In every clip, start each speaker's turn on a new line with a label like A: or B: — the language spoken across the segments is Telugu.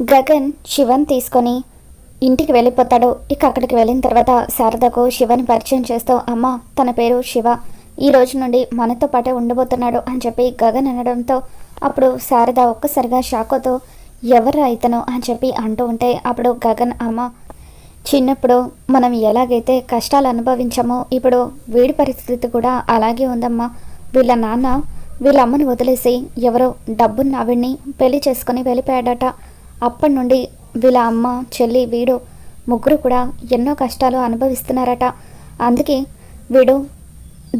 A: గగన్ శివన్ తీసుకొని ఇంటికి వెళ్ళిపోతాడు. ఇక అక్కడికి వెళ్ళిన తర్వాత శారదకు శివని పరిచయం చేస్తూ అమ్మ తన పేరు శివ. ఈ రోజు నుండి మనతో పాటే ఉండబోతున్నాడు అని చెప్పి గగన్ అనడంతో అప్పుడు శారద ఒక్కసారిగా షాకోతో ఎవరు ఇతను? అని చెప్పి అంటూ ఉంటే అప్పుడు గగన్ అమ్మ చిన్నప్పుడు మనం ఎలాగైతే కష్టాలు అనుభవించామో ఇప్పుడు వీడి పరిస్థితి కూడా అలాగే ఉందమ్మా. వీళ్ళ నాన్న వీళ్ళ అమ్మని వదిలేసి ఎవరో డబ్బున్న ఆవిడ్ని పెళ్ళి చేసుకుని వెళ్ళిపోయాడట. అప్పటి నుండి వీళ్ళ అమ్మ చెల్లి వీడు ముగ్గురు కూడా ఎన్నో కష్టాలు అనుభవిస్తున్నారట. అందుకే వీడు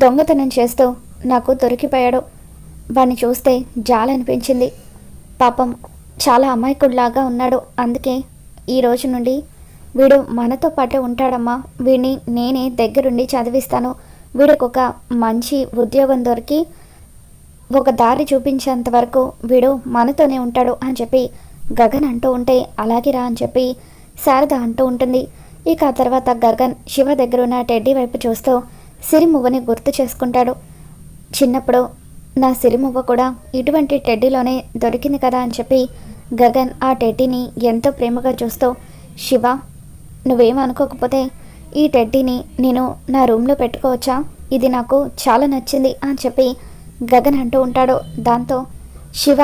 A: దొంగతనం చేస్తూ నాకు దొరికిపోయాడు. వాడిని చూస్తే జాలనిపించింది పాపం చాలా అమాయకుడిలాగా ఉన్నాడు. అందుకే ఈ రోజు నుండి వీడు మనతో పాటే ఉంటాడమ్మా. వీడిని నేనే దగ్గరుండి చదివిస్తాను. వీడికి ఒక మంచి ఉద్యోగం దొరికి ఒక దారి చూపించేంత వరకు వీడు మనతోనే ఉంటాడు అని చెప్పి గగన్ అంటూ ఉంటే అలాగే రా అని చెప్పి శారద అంటూ ఉంటుంది. ఇక ఆ తర్వాత గగన్ శివ దగ్గర ఉన్న టెడ్డీ వైపు చూస్తూ సిరిమువ్వని గుర్తు చేసుకుంటాడు. చిన్నప్పుడు నా సిరిమువ్వ కూడా ఇటువంటి టెడ్డీలోనే దొరికింది కదా అని చెప్పి గగన్ ఆ టెడ్డీని ఎంతో ప్రేమగా చూస్తూ శివ నువ్వేమనుకోకపోతే ఈ టెడ్డీని నేను నా రూమ్లో పెట్టుకోవచ్చా? ఇది నాకు చాలా నచ్చింది అని చెప్పి గగన్ అంటూ ఉంటాడు. దాంతో శివ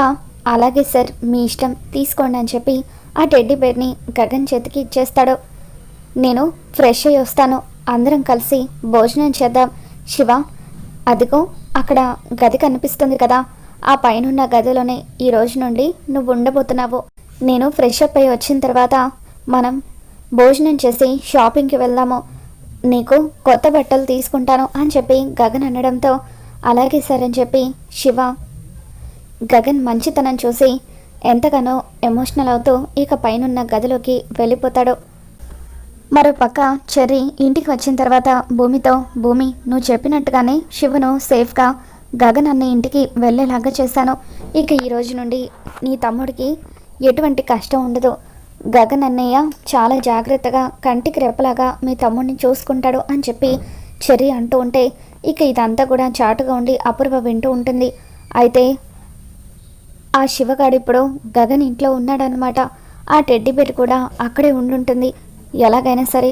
A: అలాగే సార్ మీ ఇష్టం. తీసుకోండి అని చెప్పి ఆ టెడ్డీ బేర్ని గగన్ చేతికి ఇచ్చేస్తాడు. నేను ఫ్రెష్ అయ్యి వస్తాను. అందరం కలిసి భోజనం చేద్దాం. శివ అదిగో అక్కడ గది కనిపిస్తుంది కదా. ఆ పైనున్న గదిలోనే ఈ రోజు నుండి నువ్వు ఉండబోతున్నావు. నేను ఫ్రెష్ అప్ అయ్యి వచ్చిన తర్వాత మనం భోజనం చేసి షాపింగ్కి వెళ్దాము. నీకు కొత్త బట్టలు తీసుకుంటాను అని చెప్పి గగన్ అనడంతో అలాగే సార్ అని చెప్పి శివ గగన్ మంచితనం చూసి ఎంతగానో ఎమోషనల్ అవుతూ ఇక పైనున్న గదిలోకి వెళ్ళిపోతాడు. మరోపక్క చెర్రీ ఇంటికి వచ్చిన తర్వాత భూమితో భూమి నువ్వు చెప్పినట్టుగానే శివను సేఫ్గా గగన్ అన్న ఇంటికి వెళ్ళేలాగా చేశాను. ఇక ఈ రోజు నుండి నీ తమ్ముడికి ఎటువంటి కష్టం ఉండదు. గగన్ అన్నయ్య చాలా జాగ్రత్తగా కంటికి రెప్పలాగా మీ తమ్ముడిని చూసుకుంటాడు అని చెప్పి చెర్రీ అంటూ ఉంటే ఇక ఇదంతా కూడా చాటుగా ఉండి అపూర్వ వింటూ ఉంటుంది. అయితే ఆ శివగాడు ఇప్పుడు గగన్ ఇంట్లో ఉన్నాడనమాట ఆ టెడ్డి బేర్ కూడా అక్కడే ఉండుంటుంది. ఎలాగైనా సరే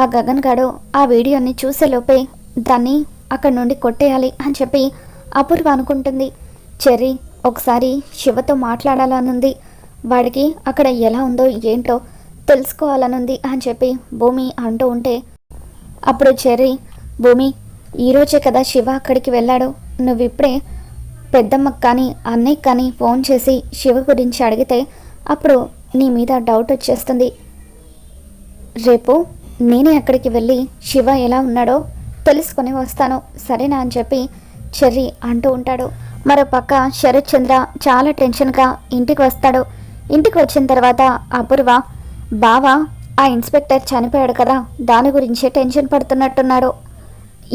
A: ఆ గగన్ గాడు ఆ వీడియోని చూసేలోపే దాన్ని అక్కడి నుండి కొట్టేయాలి అని చెప్పి అపూర్వ అనుకుంటుంది. చెర్రీ ఒకసారి శివతో మాట్లాడాలనుంది. వాడికి అక్కడ ఎలా ఉందో ఏంటో తెలుసుకోవాలనుంది అని చెప్పి భూమి అంటూ ఉంటే అప్పుడు చెర్రీ భూమి ఈరోజే కదా శివ అక్కడికి వెళ్ళాడు. నువ్విప్పుడే పెద్దమ్మ కానీ అన్నయ్య కానీ ఫోన్ చేసి శివ గురించి అడిగితే అప్పుడు నీ మీద డౌట్ వచ్చేస్తుంది. రేపు నేనే అక్కడికి వెళ్ళి శివ ఎలా ఉన్నాడో తెలుసుకొని వస్తాను సరేనా అని చెప్పి చెర్రి అంటూ ఉంటాడు. మరో పక్క శరత్ చంద్ర చాలా టెన్షన్గా ఇంటికి వస్తాడు. ఇంటికి వచ్చిన తర్వాత అపూర్వ బావ ఆ ఇన్స్పెక్టర్ చనిపోయాడు కదా దాని గురించే టెన్షన్ పడుతున్నట్టున్నాడు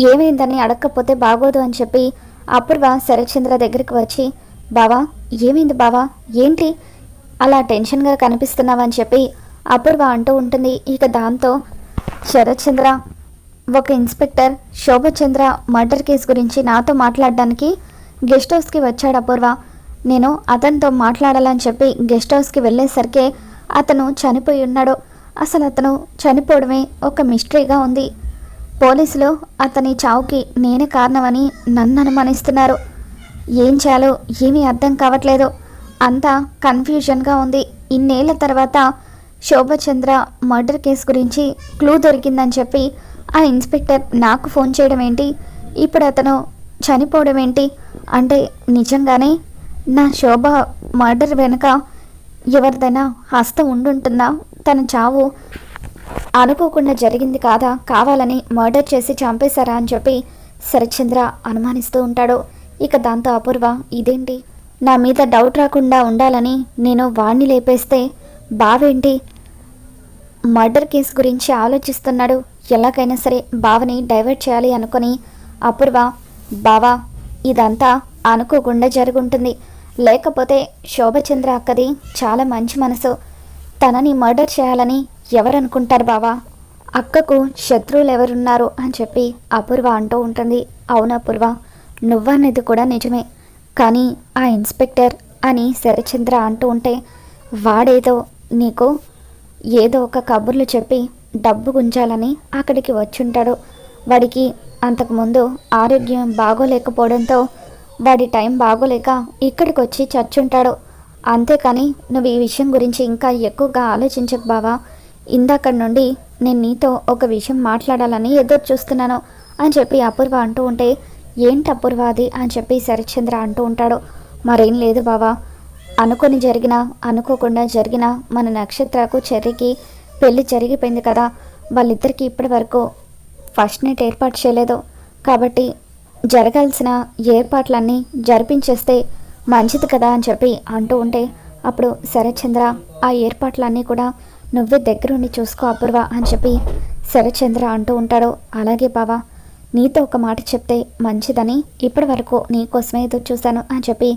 A: ఏమైందని అడగకపోతే బాగోదు అని చెప్పి అపూర్వ శరత్చంద్ర దగ్గరికి వచ్చి బావా ఏమైంది బావా? ఏంటి? అలా టెన్షన్గా కనిపిస్తున్నావని చెప్పి అపూర్వ అంటూ ఉంటుంది. ఇక దాంతో శరత్చంద్ర ఒక ఇన్స్పెక్టర్ శోభచంద్ర మర్డర్ కేసు గురించి నాతో మాట్లాడడానికి గెస్ట్ హౌస్కి వచ్చాడు అపూర్వ. నేను అతనితో మాట్లాడాలని చెప్పి గెస్ట్ హౌస్కి వెళ్ళేసరికి అతను చనిపోయి ఉన్నాడు. అసలు అతను చనిపోవడమే ఒక మిస్టరీగా ఉంది. పోలీసులు అతని చావుకి నేనే కారణమని నన్ను అనుమానిస్తున్నారు. ఏం చేయాలో ఏమీ అర్థం కావట్లేదు. అంతా కన్ఫ్యూజన్గా ఉంది. ఇన్నేళ్ళ తర్వాత శోభచంద్ర మర్డర్ కేసు గురించి క్లూ దొరికిందని చెప్పి ఆ ఇన్స్పెక్టర్ నాకు ఫోన్ చేయడం ఏంటి? ఇప్పుడు అతను చనిపోవడం ఏంటి? అంటే నిజంగానే నా శోభ మర్డర్ వెనుక ఎవరిదైనా హస్తం ఉండుంటుందా? తన చావు అనుకోకుండా జరిగింది కాదా? కావాలని మర్డర్ చేసి చంపేశారా అని చెప్పి శరత్చంద్ర అనుమానిస్తూ ఉంటాడు. ఇక దాంతో అపూర్వ ఇదేంటి? నా మీద డౌట్ రాకుండా ఉండాలని నేను వాణ్ణి లేపేస్తే బావేంటి? మర్డర్ కేసు గురించి ఆలోచిస్తున్నాడు. ఎలాగైనా సరే బావని డైవర్ట్ చేయాలి అనుకొని అపూర్వ బావా ఇదంతా అనుకోకుండా జరుగుంటుంది. లేకపోతే శోభచంద్ర అక్కది చాలా మంచి మనసు. తనని మర్డర్ చేయాలని ఎవరనుకుంటారు బావా? అక్కకు శత్రువులు ఎవరున్నారు అని చెప్పి అపూర్వ అంటూ ఉంటుంది. అవును అపూర్వ? నువ్వనేది కూడా నిజమే. కానీ ఆ ఇన్స్పెక్టర్ అని శరచంద్ర అంటూ ఉంటే వాడేదో నీకు ఏదో ఒక కబుర్లు చెప్పి డబ్బు గుంచాలని అక్కడికి వచ్చుంటాడు. వాడికి అంతకుముందు ఆరోగ్యం బాగోలేకపోవడంతో వాడి టైం బాగోలేక ఇక్కడికి వచ్చి చచ్చుంటాడు. అంతేకాని నువ్వు ఈ విషయం గురించి ఇంకా ఎక్కువగా ఆలోచించకు బావా. ఇందాక నుండి నేను నీతో ఒక విషయం మాట్లాడాలని ఎదురు చూస్తున్నాను అని చెప్పి అపూర్వ అంటూ ఉంటే ఏంటి అపూర్వ అది? అని చెప్పి శరత్చంద్ర అంటూ ఉంటాడు. మరేం లేదు బావా. అనుకొని జరిగినా అనుకోకుండా జరిగినా మన నక్షత్రకు చెర్రికి పెళ్ళి జరిగిపోయింది కదా. వాళ్ళిద్దరికీ ఇప్పటి వరకు ఫస్ట్ నైట్ ఏర్పాటు చేయలేదు. కాబట్టి జరగాల్సిన ఏర్పాట్లన్నీ జరిపించేస్తే మంచిది కదా అని చెప్పి అంటూ ఉంటే అప్పుడు శరచంద్ర ఆ ఏర్పాట్లన్నీ కూడా నువ్వే దగ్గరుండి చూసుకో అపూర్వ అని చెప్పి శరచంద్ర అంటూ ఉంటాడు. అలాగే బావా నీతో ఒక మాట చెప్తే మంచిదని ఇప్పటి వరకు నీకోసమే ఎదురు చూశాను అని చెప్పి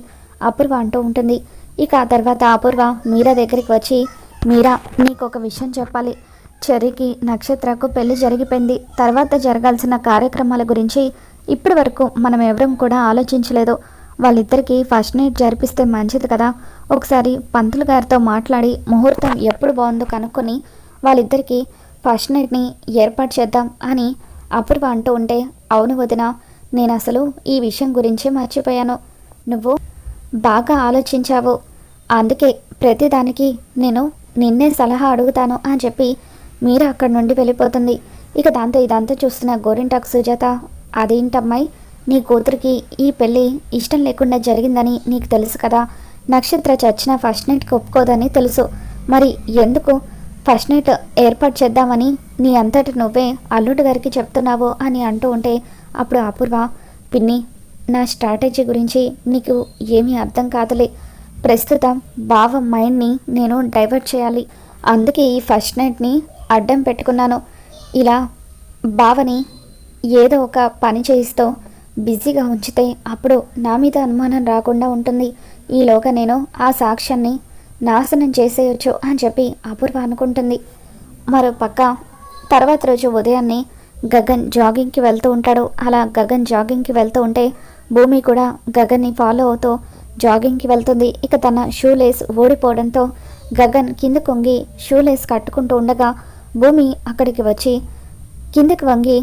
A: అపూర్వ అంటూ ఉంటుంది. ఇక ఆ తర్వాత అపూర్వ మీరా దగ్గరికి వచ్చి మీరా నీకు ఒక విషయం చెప్పాలి. చెరికి నక్షత్రకు పెళ్ళి జరిగిపోయింది. తర్వాత జరగాల్సిన కార్యక్రమాల గురించి ఇప్పటి వరకు మనం ఎవరం కూడా ఆలోచించలేదు. వాళ్ళిద్దరికీ ఫస్ట్ నైట్ జరిపిస్తే మంచిది కదా. ఒకసారి పంతులు గారితో మాట్లాడి ముహూర్తం ఎప్పుడు బాగుందో కనుక్కొని వాళ్ళిద్దరికీ ఫస్ట్ నైట్ని ఏర్పాటు చేద్దాం అని అపూర్వ అంటూ ఉంటే అవును వదిన నేను అసలు ఈ విషయం గురించి మర్చిపోయాను. నువ్వు బాగా ఆలోచించావు. అందుకే ప్రతిదానికి నేను నిన్నే సలహా అడుగుతాను అని చెప్పి మీరు అక్కడి నుండి వెళ్ళిపోతుంది. ఇక దాంతో ఇదంతా చూస్తున్న గోరింటాకు సుజాత అదేంటమ్మాయి? నీ కూతురికి ఈ పెళ్ళి ఇష్టం లేకుండా జరిగిందని నీకు తెలుసు కదా. నక్షత్ర చచ్చిన ఫస్ట్ నైట్కి ఒప్పుకోదని తెలుసు. మరి ఎందుకు? ఫస్ట్ నైట్ ఏర్పాటు చేద్దామని నీ అంతటి నువ్వే అల్లుడు గారికి చెప్తున్నావు అని అంటూ ఉంటే అప్పుడు అపూర్వ పిన్ని నా స్ట్రాటజీ గురించి నీకు ఏమీ అర్థం కాదులే. ప్రస్తుతం బావ మైండ్ని నేను డైవర్ట్ చేయాలి. అందుకే ఈ ఫస్ట్ నైట్ని అడ్డం పెట్టుకున్నాను. ఇలా బావని ఏదో ఒక పని చేయిస్తూ బిజీగా ఉంచితే అప్పుడు నా మీద అనుమానం రాకుండా ఉంటుంది. ఈలోగా నేను ఆ సాక్ష్యాన్ని నాశనం చేసేయచ్చు అని చెప్పి అపూర్వ అనుకుంటుంది. మరో పక్క తర్వాత రోజు ఉదయాన్నే గగన్ జాగింగ్కి వెళ్తూ ఉంటాడు. అలా గగన్ జాగింగ్కి వెళ్తూ ఉంటే భూమి కూడా గగన్ని ఫాలో అవుతూ జాగింగ్కి వెళ్తుంది. ఇక తన షూ లేస్ ఓడిపోవడంతో గగన్ కింద కొంగి షూ లేస్ కట్టుకుంటూ ఉండగా భూమి అక్కడికి వచ్చి కిందకి వంగి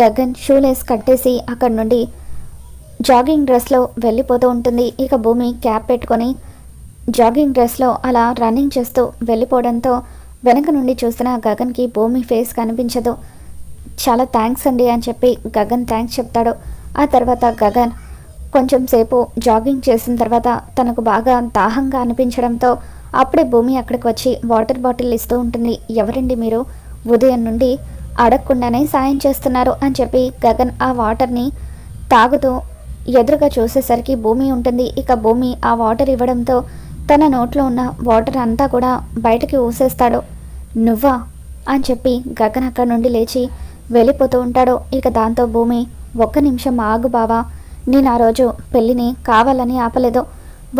A: గగన్ షూలేస్ కట్టేసి అక్కడి నుండి జాగింగ్ డ్రెస్లో వెళ్ళిపోతూ ఉంటుంది. ఇక భూమి క్యాప్ పెట్టుకొని జాగింగ్ డ్రెస్లో అలా రన్నింగ్ చేస్తూ వెళ్ళిపోవడంతో వెనక నుండి చూసిన గగన్కి భూమి ఫేస్ కనిపించదు. చాలా థ్యాంక్స్ అండి అని చెప్పి గగన్ థ్యాంక్స్ చెప్తాడు. ఆ తర్వాత గగన్ కొంచెం సేపు జాగింగ్ చేసిన తర్వాత తనకు బాగా దాహంగా అనిపించడంతో అప్పుడే భూమి అక్కడికి వచ్చి వాటర్ బాటిల్ ఇస్తూ ఉంటుంది. ఎవరండి మీరు? ఉదయం నుండి అడగకుండానే సాయం చేస్తున్నారు అని చెప్పి గగన్ ఆ వాటర్ని తాగుతూ ఎదురుగా చూసేసరికి భూమి ఉంటుంది. ఇక భూమి ఆ వాటర్ ఇవ్వడంతో తన నోట్లో ఉన్న వాటర్ అంతా కూడా బయటకి ఊసేస్తాడు. నువ్వా? అని చెప్పి గగన్ అక్కడి నుండి లేచి వెళ్ళిపోతూ ఉంటాడు. ఇక దాంతో భూమి ఒక్క నిమిషం ఆగు బావా. నేను ఆ రోజు పెళ్ళిని కావాలని ఆపలేదు.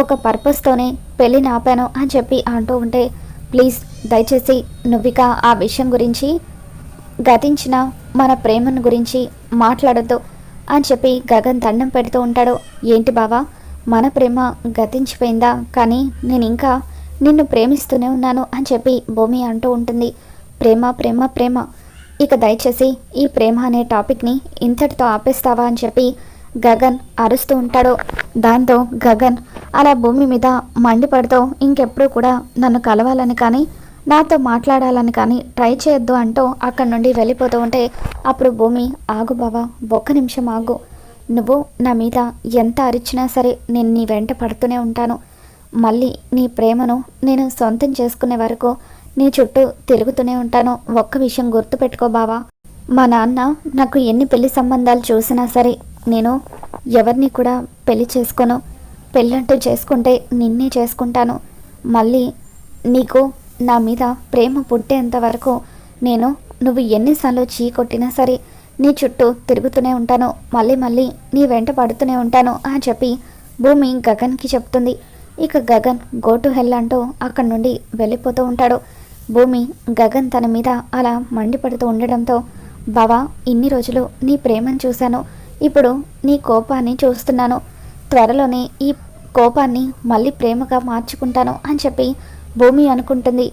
A: ఒక పర్పస్తోనే పెళ్ళిని ఆపాను అని చెప్పి అంటూ ఉంటే ప్లీజ్ దయచేసి నువ్విక ఆ విషయం గురించి గతించిన మన ప్రేమను గురించి మాట్లాడద్దు అని చెప్పి గగన్ దండం పెడుతూ ఉంటాడు. ఏంటి బావా మన ప్రేమ గతించిపోయిందా? కానీ నేను ఇంకా నిన్ను ప్రేమిస్తూనే ఉన్నాను అని చెప్పి భూమి అంటూ ఉంటుంది. ప్రేమ ప్రేమ ప్రేమ. ఇక దయచేసి ఈ ప్రేమ అనే టాపిక్ని ఇంతటితో ఆపేస్తావా అని చెప్పి గగన్ అరుస్తూ ఉంటాడు. దాంతో గగన్ అలా భూమి మీద మండిపడుతూ ఇంకెప్పుడు కూడా నన్ను కలవాలని కానీ నాతో మాట్లాడాలని కానీ ట్రై చేయొద్దు అంటూ అక్కడి నుండి వెళ్ళిపోతూ ఉంటే అప్పుడు భూమి ఆగు బావా ఒక్క నిమిషం ఆగు. నువ్వు నా మీద ఎంత అరిచినా సరే నేను నీ వెంట పడుతూనే ఉంటాను. మళ్ళీ నీ ప్రేమను నేను సొంతం చేసుకునే వరకు నీ చుట్టూ తిరుగుతూనే ఉంటాను. ఒక్క విషయం గుర్తుపెట్టుకో బావా. మా నాన్న నాకు ఎన్ని పెళ్ళి సంబంధాలు చూసినా సరే నేను ఎవరిని కూడా పెళ్ళి చేసుకోను. పెళ్ళంటూ చేసుకుంటే నిన్నే చేసుకుంటాను. మళ్ళీ నీకు నా మీద ప్రేమ పుట్టేంత వరకు నేను నువ్వు ఎన్నిసార్లు చీ కొట్టినా సరే నీ చుట్టూ తిరుగుతూనే ఉంటాను. మళ్ళీ మళ్ళీ నీ వెంట పడుతూనే ఉంటాను అని చెప్పి భూమి గగన్కి చెప్తుంది. ఇక గగన్ గో టు హెల్ అంటూ అక్కడి నుండి వెళ్ళిపోతూ ఉంటాడు. భూమి గగన్ తన మీద అలా మండిపడుతూ ఉండడంతో బావా ఇన్ని రోజులు నీ ప్రేమను చూశాను. ఇప్పుడు నీ కోపాన్ని చూస్తున్నాను. త్వరలోనే ఈ కోపాన్ని మళ్ళీ ప్రేమగా మార్చుకుంటాను అని చెప్పి భూమి అనుకుంటుంది.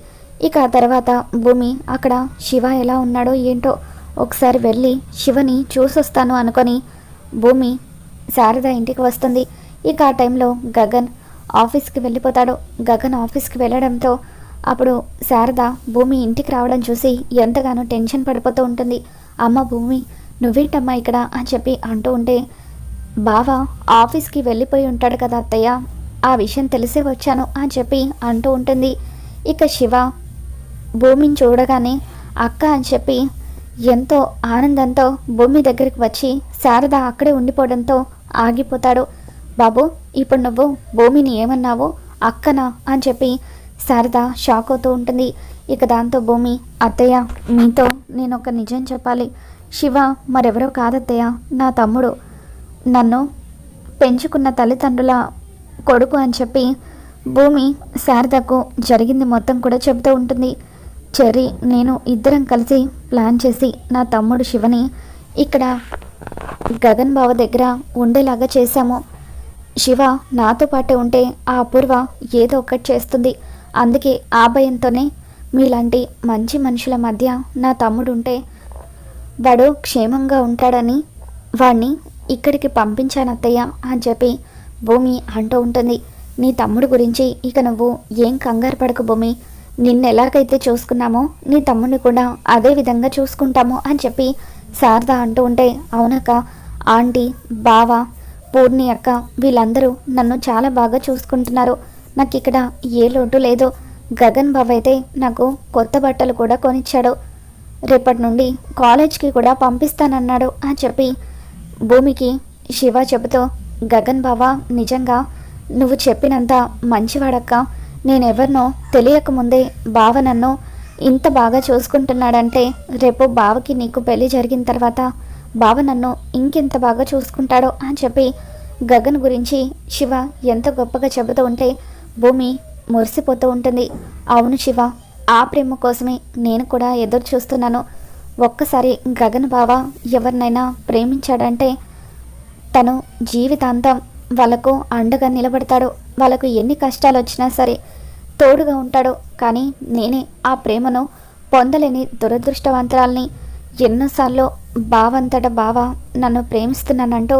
A: ఇక తర్వాత భూమి అక్కడ శివ ఎలా ఉన్నాడో ఏంటో ఒకసారి వెళ్ళి శివని చూసొస్తాను అనుకొని భూమి శారద ఇంటికి వస్తుంది. ఇక ఆ టైంలో గగన్ ఆఫీస్కి వెళ్ళిపోతాడు. గగన్ ఆఫీస్కి వెళ్ళడంతో అప్పుడు శారద భూమి ఇంటికి రావడం చూసి ఎంతగానో టెన్షన్ పడిపోతూ ఉంటుంది. అమ్మ భూమి నువ్వేంటమ్మా ఇక్కడ అని చెప్పి అంటూ ఉంటే బావ ఆఫీస్కి వెళ్ళిపోయి ఉంటాడు కదా అత్తయ్య. ఆ విషయం తెలిసే వచ్చాను అని చెప్పి అంటూ ఉంటుంది. ఇక శివ భూమిని చూడగానే అక్క అని చెప్పి ఎంతో ఆనందంతో భూమి దగ్గరికి వచ్చి శారద అక్కడే ఉండిపోవడంతో ఆగిపోతాడు. బాబు ఇప్పుడు నువ్వు భూమిని ఏమన్నావు? అక్కనా? అని చెప్పి శారద షాక్ అవుతూ ఉంటుంది. ఇక దాంతో భూమి అత్తయ్య మీతో నేను ఒక నిజం చెప్పాలి. శివ మరెవరో కాదత్తయ్య నా తమ్ముడు. నన్ను పెంచుకున్న తల్లిదండ్రుల కొడుకు అని చెప్పి భూమి శారదకు జరిగింది మొత్తం కూడా చెబుతూ ఉంటుంది. చెర్రీ నేను ఇద్దరం కలిసి ప్లాన్ చేసి నా తమ్ముడు శివని ఇక్కడ గగన్ బావ దగ్గర ఉండేలాగా చేశాము. శివ నాతో పాటే ఉంటే ఆ అపూర్వ ఏదో ఒకటి చేస్తుంది. అందుకే ఆ భయంతోనే మీలాంటి మంచి మనుషుల మధ్య నా తమ్ముడు ఉంటే వాడు క్షేమంగా ఉంటాడని వాడిని ఇక్కడికి పంపించానత్తయ్య అని చెప్పి భూమి అంటూ ఉంటుంది. నీ తమ్ముడు గురించి ఇక నువ్వు ఏం కంగారు పడకు భూమి. నిన్ను ఎలాగైతే చూసుకున్నామో నీ తమ్ముడిని కూడా అదే విధంగా చూసుకుంటాము అని చెప్పి శారద అంటూ ఉంటే అవునక్క. ఆంటీ బావ పూర్ణి అక్క వీళ్ళందరూ నన్ను చాలా బాగా చూసుకుంటున్నారు. నాకు ఇక్కడ ఏ లోటు లేదు. గగన్ బాబు అయితే నాకు కొత్త బట్టలు కూడా కొనిచ్చాడు. రేపటి నుండి కాలేజ్కి కూడా పంపిస్తానన్నాడు అని చెప్పి భూమికి శివ చెబుతూ గగన్ బావా నిజంగా నువ్వు చెప్పినంత మంచివాడక్క. నేనెవరినో తెలియకముందే బావ నన్ను ఇంత బాగా చూసుకుంటున్నాడంటే రేపు బావకి నీకు పెళ్ళి జరిగిన తర్వాత బావ నన్ను ఇంకెంత బాగా చూసుకుంటాడో అని చెప్పి గగన్ గురించి శివ ఎంత గొప్పగా చెబుతూ ఉంటే భూమి మురిసిపోతూ ఉంటుంది. అవును శివ ఆ ప్రేమ కోసమే నేను కూడా ఎదురు చూస్తున్నాను ఒక్కసారి గగన్ బావ ఎవరినైనా ప్రేమించాడంటే తను జీవితాంతం వాళ్ళకు అండగా నిలబడతాడు. వాళ్ళకు ఎన్ని కష్టాలు వచ్చినా సరే తోడుగా ఉంటాడు. కానీ నేనే ఆ ప్రేమను పొందలేని దురదృష్టవంతరాల్ని. ఎన్నోసార్లు బావంతట బావ నన్ను ప్రేమిస్తున్నానంటూ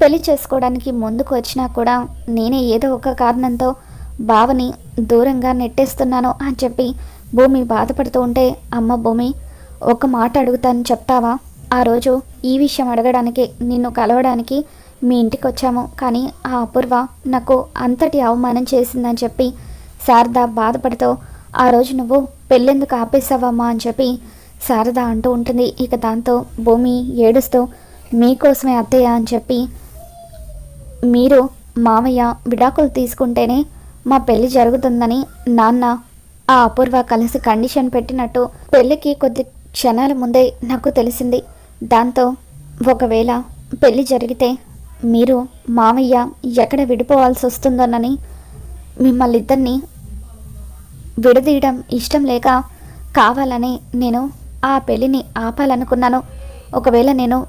A: పెళ్ళి చేసుకోవడానికి ముందుకు వచ్చినా కూడా నేనే ఏదో ఒక కారణంతో బావని దూరంగా నెట్టేస్తున్నాను అని చెప్పి భూమి బాధపడుతూ ఉంటే అమ్మ భూమి ఒక మాట అడుగుతాను చెప్తావా? ఆ రోజు ఈ విషయం అడగడానికి నిన్ను కలవడానికి మీ ఇంటికి వచ్చాము కానీ ఆ అపూర్వ నాకు అంతటి అవమానం చేసిందని చెప్పి శారద బాధపడుతూ ఆ రోజు నువ్వు పెళ్ళెందుకు ఆపేసావమ్మా అని చెప్పి శారద అంటూ ఉంటుంది. ఇక దాంతో భూమి ఏడుస్తూ మీకోసమే అత్తయ్య అని చెప్పి మీరు మామయ్య విడాకులు తీసుకుంటేనే మా పెళ్ళి జరుగుతుందని నాన్న ఆ అపూర్వ కలిసి కండిషన్ పెట్టినట్టు పెళ్ళికి కొద్ది క్షణాల ముందే నాకు తెలిసింది. దాంతో ఒకవేళ పెళ్ళి జరిగితే మీరు మామయ్య ఎక్కడ విడిపోవాల్సి వస్తుందోనని మిమ్మల్ని ఇద్దరిని విడదీయడం ఇష్టం లేక కావాలని నేను ఆ పెళ్ళిని ఆపాలనుకున్నాను. ఒకవేళ నేను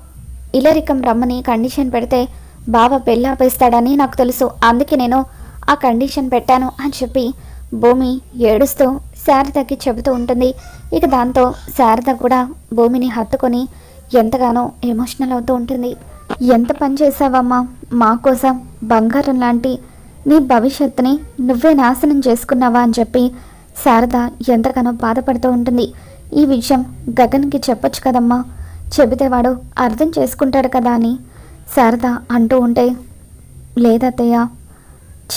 A: ఇలరికం రమ్మని కండిషన్ పెడితే బావ పెళ్ళి ఆపేస్తాడని నాకు తెలుసు. అందుకే నేను ఆ కండిషన్ పెట్టాను అని చెప్పి భూమి ఏడుస్తూ శారదకి చెబుతూ ఉంటుంది. ఇక దాంతో శారద కూడా భూమిని హత్తుకొని ఎంతగానో ఎమోషనల్ అవుతూ ఉంటుంది. ఎంత పని చేసావమ్మా మా కోసం బంగారం లాంటి నీ భవిష్యత్తుని నువ్వే నాశనం చేసుకున్నావా అని చెప్పి శారద ఎంతగానో బాధపడుతూ ఉంటుంది. ఈ విషయం గగన్కి చెప్పొచ్చు కదమ్మా? చెబితే వాడు అర్థం చేసుకుంటాడు కదా అని శారద అంటూ ఉంటే లేదత్తయ్య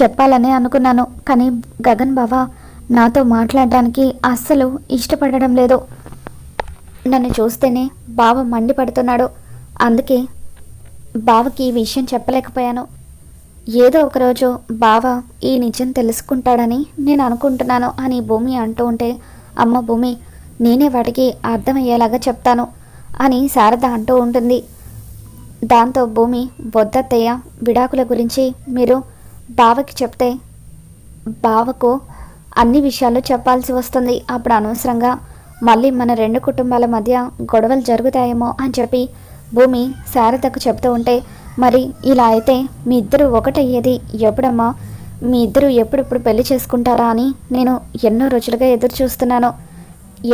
A: చెప్పాలనే అనుకున్నాను. కానీ గగన్ బావ నాతో మాట్లాడడానికి అస్సలు ఇష్టపడడం లేదు. నన్ను చూస్తేనే బావ మండిపడుతున్నాడు. అందుకే బావకి ఈ విషయం చెప్పలేకపోయాను. ఏదో ఒకరోజు బావ ఈ నిజం తెలుసుకుంటాడని నేను అనుకుంటున్నాను అని భూమి అంటూ ఉంటే అమ్మ భూమి నేనే వాడికి అర్థమయ్యేలాగా చెప్తాను అని శారద అంటూ ఉంటుంది. దాంతో భూమి బొద్దత్తయ్య విడాకుల గురించి మీరు బావకి చెప్తే బావకు అన్ని విషయాలు చెప్పాల్సి వస్తుంది. అప్పుడు అనవసరంగా మళ్ళీ మన రెండు కుటుంబాల మధ్య గొడవలు జరుగుతాయేమో అని చెప్పి భూమి శారదకు చెప్తూ ఉంటే మరి ఇలా అయితే మీ ఇద్దరు ఒకటయ్యేది ఎప్పుడమ్మా? మీ ఇద్దరు ఎప్పుడెప్పుడు పెళ్ళి చేసుకుంటారా అని నేను ఎన్నో రోజులుగా ఎదురు చూస్తున్నాను.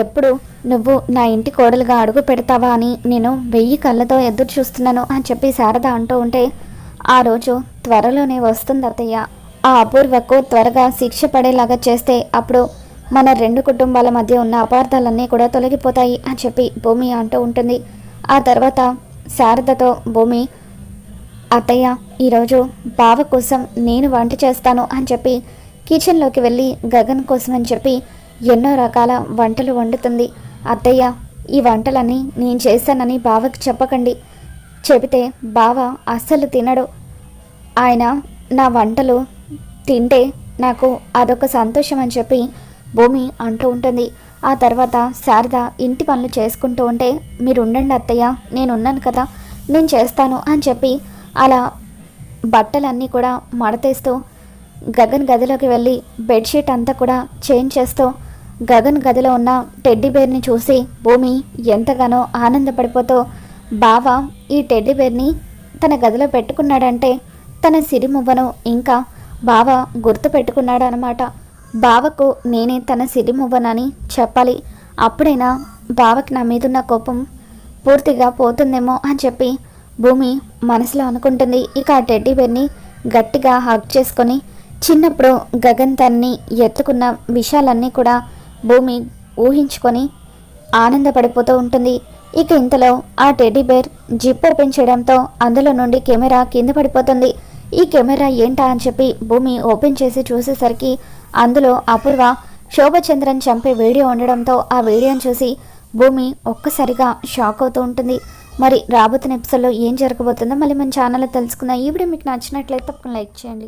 A: ఎప్పుడు నువ్వు నా ఇంటి కోడలుగా అడుగు పెడతావా అని నేను వెయ్యి కళ్ళతో ఎదురు చూస్తున్నాను అని చెప్పి శారద అంటూ ఉంటే ఆ రోజు త్వరలోనే వస్తుంది అత్తయ్య. ఆ అపూర్వకు త్వరగా శిక్ష పడేలాగా చేస్తే అప్పుడు మన రెండు కుటుంబాల మధ్య ఉన్న అపార్థాలన్నీ కూడా తొలగిపోతాయి అని చెప్పి భూమి అంటూ ఉంటుంది. ఆ తర్వాత శారదతో భూమి అత్తయ్య ఈరోజు బావ కోసం నేను వంట చేస్తాను అని చెప్పి కిచెన్లోకి వెళ్ళి గగన్ కోసం అని చెప్పి ఎన్నో రకాల వంటలు వండుతుంది. అత్తయ్య ఈ వంటలన్నీ నేను చేశానని బావకి చెప్పకండి. చెబితే బావ అస్సలు తినడు. ఆయన నా వంటలు తింటే నాకు అదొక సంతోషం అని చెప్పి భూమి అంటూ ఉంటుంది. ఆ తర్వాత శారద ఇంటి పనులు చేసుకుంటూ ఉంటే మీరు ఉండండి అత్తయ్య నేను ఉన్నాను కదా నేను చేస్తాను అని చెప్పి అలా బట్టలన్నీ కూడా మడతేస్తూ గగన్ గదిలోకి వెళ్ళి బెడ్షీట్ అంతా కూడా చేంజ్ చేస్తూ గగన్ గదిలో ఉన్న టెడ్డీ బేర్ని చూసి భూమి ఎంతగానో ఆనందపడిపోతూ బావ ఈ టెడ్డీ బేర్ని తన గదిలో పెట్టుకున్నాడంటే తన సిరిమువ్వను ఇంకా బావ గుర్తు పెట్టుకున్నాడనమాట బావకు నేనే తన సిరిమువ్వనని చెప్పాలి. అప్పుడైనా బావకి నా మీదున్న కోపం పూర్తిగా పోతుందేమో అని చెప్పి భూమి మనసులో అనుకుంటుంది. ఇక ఆ టెడ్డీ గట్టిగా హగ్ చేసుకొని చిన్నప్పుడు గగన్ తన్ని ఎత్తుకున్న విషయాలన్నీ కూడా భూమి ఊహించుకొని ఆనందపడిపోతూ ఉంటుంది. ఇక ఇంతలో ఆ టెడ్డీ బేర్ జిప్ ఓపెన్ చేయడంతో అందులో నుండి కెమెరా కింద పడిపోతుంది. ఈ కెమెరా ఏంటా అని చెప్పి భూమి ఓపెన్ చేసి చూసేసరికి అందులో అపూర్వ శోభచంద్రన్ చంపే వీడియో ఉండడంతో ఆ వీడియోని చూసి భూమి ఒక్కసారిగా షాక్ అవుతూ ఉంటుంది. మరి రాబోతున్న ఎపిసోడ్లో ఏం జరగబోతుందో మళ్ళీ మన ఛానల్లో తెలుసుకుందాం. ఈ వీడియో మీకు నచ్చినట్లయితే తప్పకుండా లైక్ చేయండి.